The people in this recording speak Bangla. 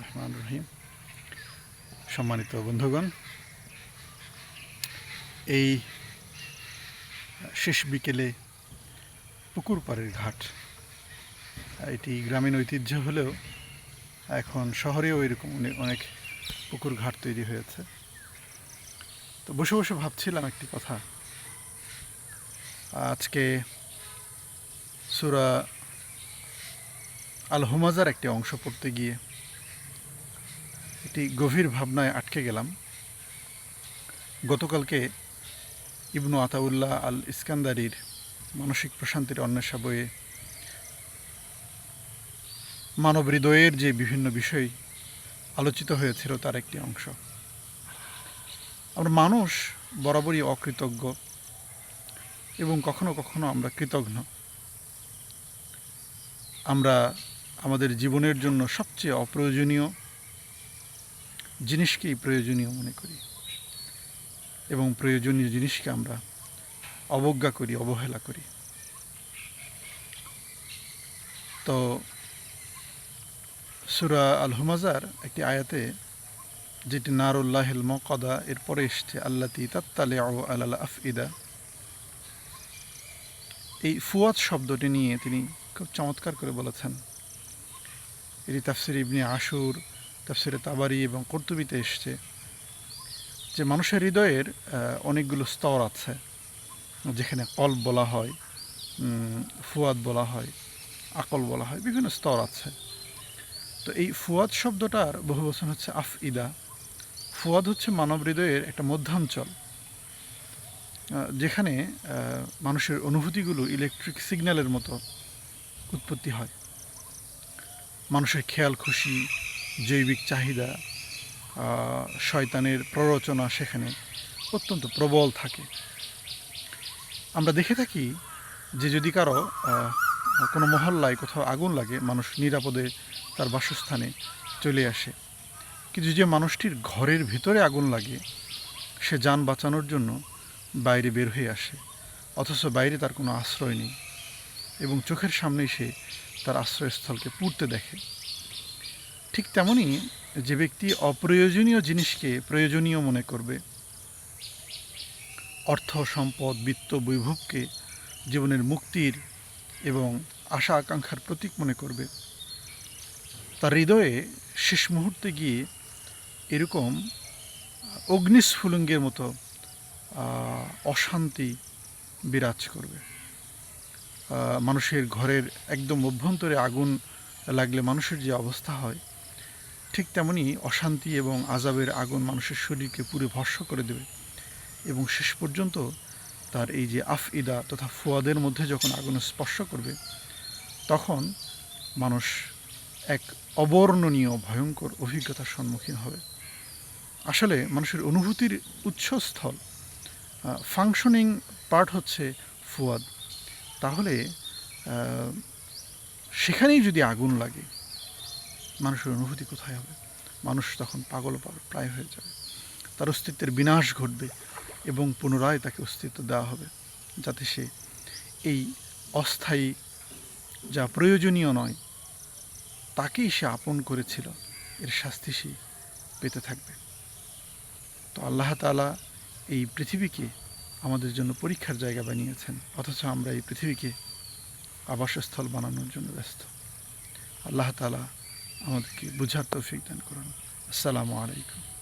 রহমান রহিম। সম্মানিত বন্ধুগণ, এই শেষ বিকেলে পুকুর পাড়ের ঘাট, এটি গ্রামীণ ঐতিহ্য হলেও এখন শহরেও এরকম অনেক পুকুর ঘাট তৈরি হয়েছে। তো বসে বসে ভাবছিলাম একটি কথা। আজকে সুরা আল হুমাজার একটি অংশ পড়তে গিয়ে একটি গভীর ভাবনায় আটকে গেলাম। গতকালকে ইবনু আতাউল্লাহ আল ইস্কান্দারির মানসিক প্রশান্তির অন্বেষা বইয়ে মানব হৃদয়ের যে বিভিন্ন বিষয় আলোচিত হয়েছিল, তার একটি অংশ। আমরা মানুষ বরাবরই অকৃতজ্ঞ এবং কখনো কখনো আমরা কৃতজ্ঞ আমরা আমাদের জীবনের জন্য সবচেয়ে অপ্রয়োজনীয় জিনিসকেই প্রয়োজনীয় মনে করি। এবং প্রয়োজনীয় জিনিসকে আমরা অবজ্ঞা করি, অবহেলা করি। তো সুরা আল হুমাজার একটি আয়াতে যেটি, নারুল্লাহিল মকদা এরপরে এসছে, আল্লাতি তাত্তালে আল আফইদা। এই ফুয়াদ শব্দটি নিয়ে তিনি খুব চমৎকার করে বলেছেন। এটি তাফসির ইবনি আশুর, তাফসিরে তাবারি এবং কর্তুবিতে এসছে, যে মানুষের হৃদয়ের অনেকগুলো স্তর আছে, যেখানে কল্প বলা হয় ফুয়াদ বলা হয়, আকল বলা হয়, বিভিন্ন স্তর আছে। তো এই ফুয়াদ শব্দটার বহু বচন হচ্ছে আফ ইদা ফুয়াদ হচ্ছে মানব হৃদয়ের একটা মধ্যাঞ্চল যেখানে মানুষের অনুভূতিগুলো ইলেকট্রিক সিগন্যালের মতো উৎপত্তি হয়। মানুষের খেয়াল খুশি, জৈবিক চাহিদা শয়তানের প্ররোচনা সেখানে অত্যন্ত প্রবল থাকে। আমরা দেখে থাকি যে যদি কারও কোনো মহল্লায় কোথাও আগুন লাগে, মানুষ নিরাপদে তার বাসস্থানে চলে আসে। কিন্তু যে মানুষটির ঘরের ভিতরে আগুন লাগে, সে যান বাঁচানোর জন্য বাইরে বের হয়ে আসে। অথচ বাইরে তার কোনো আশ্রয় নেই। এবং চোখের সামনেই সে তার আশ্রয়স্থলকে পুড়তে দেখে। ঠিক তেমনই যে ব্যক্তি অপ্রয়োজনীয় জিনিসকে প্রয়োজনীয় মনে করবে, অর্থ, সম্পদ, বিত্ত, বৈভবকে জীবনের মুক্তির এবং আশা আকাঙ্ক্ষার প্রতীক মনে করবে। তার হৃদয়ে শেষ মুহূর্তে গিয়ে এরকম অগ্নিস্ফুলিঙ্গের মতো অশান্তি বিরাজ করবে। মানুষের ঘরের একদম অভ্যন্তরে আগুন লাগলে মানুষের যে অবস্থা হয়, ঠিক তেমনি অশান্তি এবং আজাবের আগুন মানুষের শরীরকে পুরো ভস্য করে দেবে। এবং শেষ পর্যন্ত তার এই যে আফ ইদা তথা ফুয়াদের মধ্যে যখন আগুন স্পর্শ করবে, তখন মানুষ এক অবর্ণনীয়, ভয়ঙ্কর অভিজ্ঞতার সম্মুখীন হবে। আসলে মানুষের অনুভূতির উৎসস্থল ফাংশনিং পার্ট হচ্ছে ফুয়াদ। তাহলে সেখানেই যদি আগুন লাগে, মানুষের অনুভূতি কোথায় হবে? মানুষ তখন পাগল প্রায় হয়ে যাবে। তার অস্তিত্বের বিনাশ ঘটবে এবং পুনরায় তাকে অস্তিত্ব দেওয়া হবে, যাতে সে এই অস্থায়ী, যা প্রয়োজনীয় নয়, তাকেই সে আপন করেছিল। এর শাস্তি সে পেতে থাকবে। তো আল্লাহ তালা এই পৃথিবীকে আমাদের জন্য পরীক্ষার জায়গা বানিয়েছেন। অথচ আমরা এই পৃথিবীকে আবাসস্থল বানানোর জন্য ব্যস্ত। আল্লাহ তালা আমাদেরকে বুঝার তৌফিক দান করুন। আসসালামু আলাইকুম।